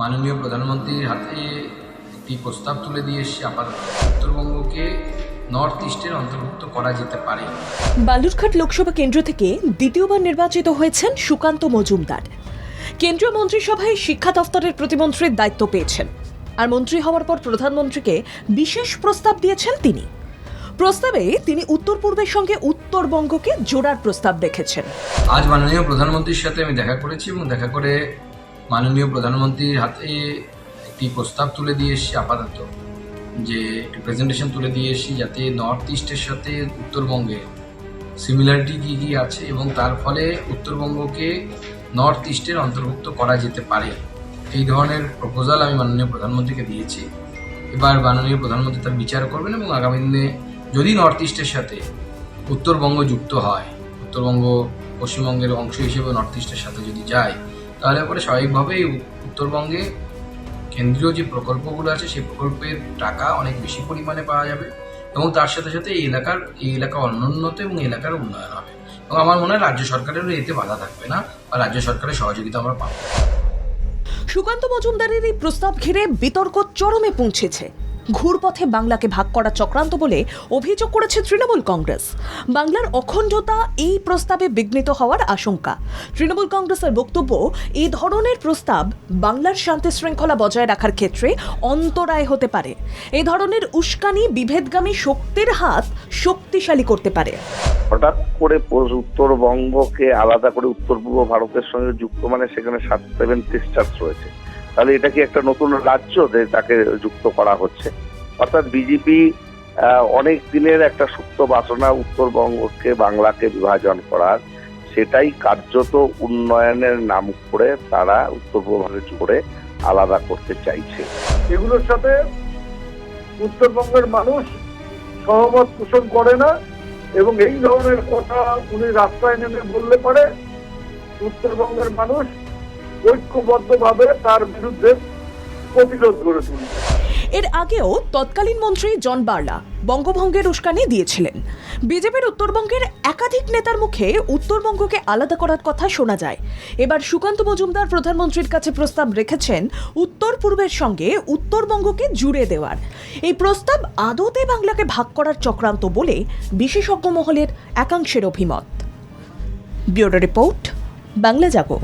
মাননীয় প্রধানমন্ত্রীর হাতে একটি প্রস্তাব তুলে দিয়ে এসেছি আপাতত উত্তরবঙ্গকে নর্থ ইস্টের অন্তর্ভুক্ত করা যেতে পারে। বালুরঘাট লোকসভা কেন্দ্র থেকে দ্বিতীয়বার নির্বাচিত হয়েছেন সুকান্ত মজুমদার। কেন্দ্রীয় মন্ত্রিসভায় শিক্ষা দফতরের প্রতিমন্ত্রীর দায়িত্ব পেয়েছেন। আর মন্ত্রী হওয়ার পর প্রধানমন্ত্রীকে বিশেষ প্রস্তাব দিয়েছেন তিনি। প্রস্তাবে তিনি উত্তর পূর্বের সঙ্গে উত্তরবঙ্গকে জোড়ার প্রস্তাব রেখেছেন। আজ মাননীয় প্রধানমন্ত্রীর সাথে আমি দেখা করেছি এবং দেখা করে মাননীয় প্রধানমন্ত্রীর হাতে একটি প্রস্তাব তুলে দিয়ে এসেছি আপাতত, যে একটি প্রেজেন্টেশন তুলে দিয়ে এসেছি যাতে নর্থ ইস্টের সাথে উত্তরবঙ্গে সিমিলারিটি কী কী আছে এবং তার ফলে উত্তরবঙ্গকে নর্থ ইস্টের অন্তর্ভুক্ত করা যেতে পারে। এই ধরনের প্রপোজাল আমি মাননীয় প্রধানমন্ত্রীকে দিয়েছি। এবার মাননীয় প্রধানমন্ত্রী তার বিচার করবেন এবং আগামী দিনে যদি নর্থ ইস্টের সাথে উত্তরবঙ্গ যুক্ত হয়, উত্তরবঙ্গ পশ্চিমবঙ্গের অংশ হিসেবে নর্থ ইস্টের সাথে যদি যায় তাহলে পরে স্বাভাবিকভাবেই উত্তরবঙ্গে কেন্দ্রীয় যে প্রকল্পগুলো আছে, সেই প্রকল্পের টাকা অনেক বেশি পরিমাণে পাওয়া যাবে এবং তার সাথে সাথে এই এলাকার, এই এলাকা অনুন্নত এবং এলাকার উন্নয়ন হবে। এবং আমার মনে হয় রাজ্য সরকারেরও এতে বাধা থাকবে না বা রাজ্য সরকারের সহযোগিতা আমরা পাবো। সুকান্ত মজুমদারের এই প্রস্তাব ঘিরে বিতর্ক চরমে পৌঁছেছে। ঘুরপথে বাংলাকে ভাগ করা চক্রান্ত বলে অভিযোগ করেছে তৃণমূল কংগ্রেস। বাংলার অখণ্ডতা এই প্রস্তাবে বিঘ্নিত হওয়ার আশঙ্কা। তৃণমূল কংগ্রেসের বক্তব্য, এই ধরনের প্রস্তাব বাংলার শান্তি শৃঙ্খলা বজায় রাখার ক্ষেত্রে অন্তরায় হতে পারে। এই ধরনের উস্কানি, বিভেদগামী শক্তির হাত শক্তিশালী করতে পারে। হঠাৎ করে উত্তরবঙ্গকে আলাদা করে উত্তর পূর্ব ভারতের সঙ্গে যুক্ত মানে সেখানে সাত সেভেন সিস্টার্স রয়েছে। তাহলে এটা কি একটা নতুন রাজ্য তাকে যুক্ত করা হচ্ছে? অর্থাৎ বিজেপি অনেক দিনের একটা সুপ্ত বাসনা উত্তরবঙ্গকে, বাংলাকে বিভাজন করার, সেটাই কার্যত উন্নয়নের নাম করে তারা উত্তর ভারত আলাদা করতে চাইছে। এগুলোর সাথে উত্তরবঙ্গের মানুষ সহমত পোষণ করে না এবং এই ধরনের কথা উনি রাস্তায় নেমে বললে পারে, উত্তরবঙ্গের মানুষ ঐক্যবদ্ধভাবে তার বিরুদ্ধে প্রতিরোধ গড়ে তুলবে এর আগেও তৎকালীন মন্ত্রী জন বার্লা বঙ্গভঙ্গের উস্কানি দিয়েছিলেন। বিজেপির উত্তরবঙ্গের একাধিক নেতার মুখে উত্তরবঙ্গকে আলাদা করার কথা শোনা যায়। এবার সুকান্ত মজুমদার প্রধানমন্ত্রীর কাছে প্রস্তাব রেখেছেন উত্তর পূর্বের সঙ্গে উত্তরবঙ্গকে জুড়ে দেওয়ার। এই প্রস্তাব আদতে বাংলাকে ভাগ করার চক্রান্ত বলে বিশেষজ্ঞ মহলের একাংশের অভিমত। Bureau report, Bangla Jago.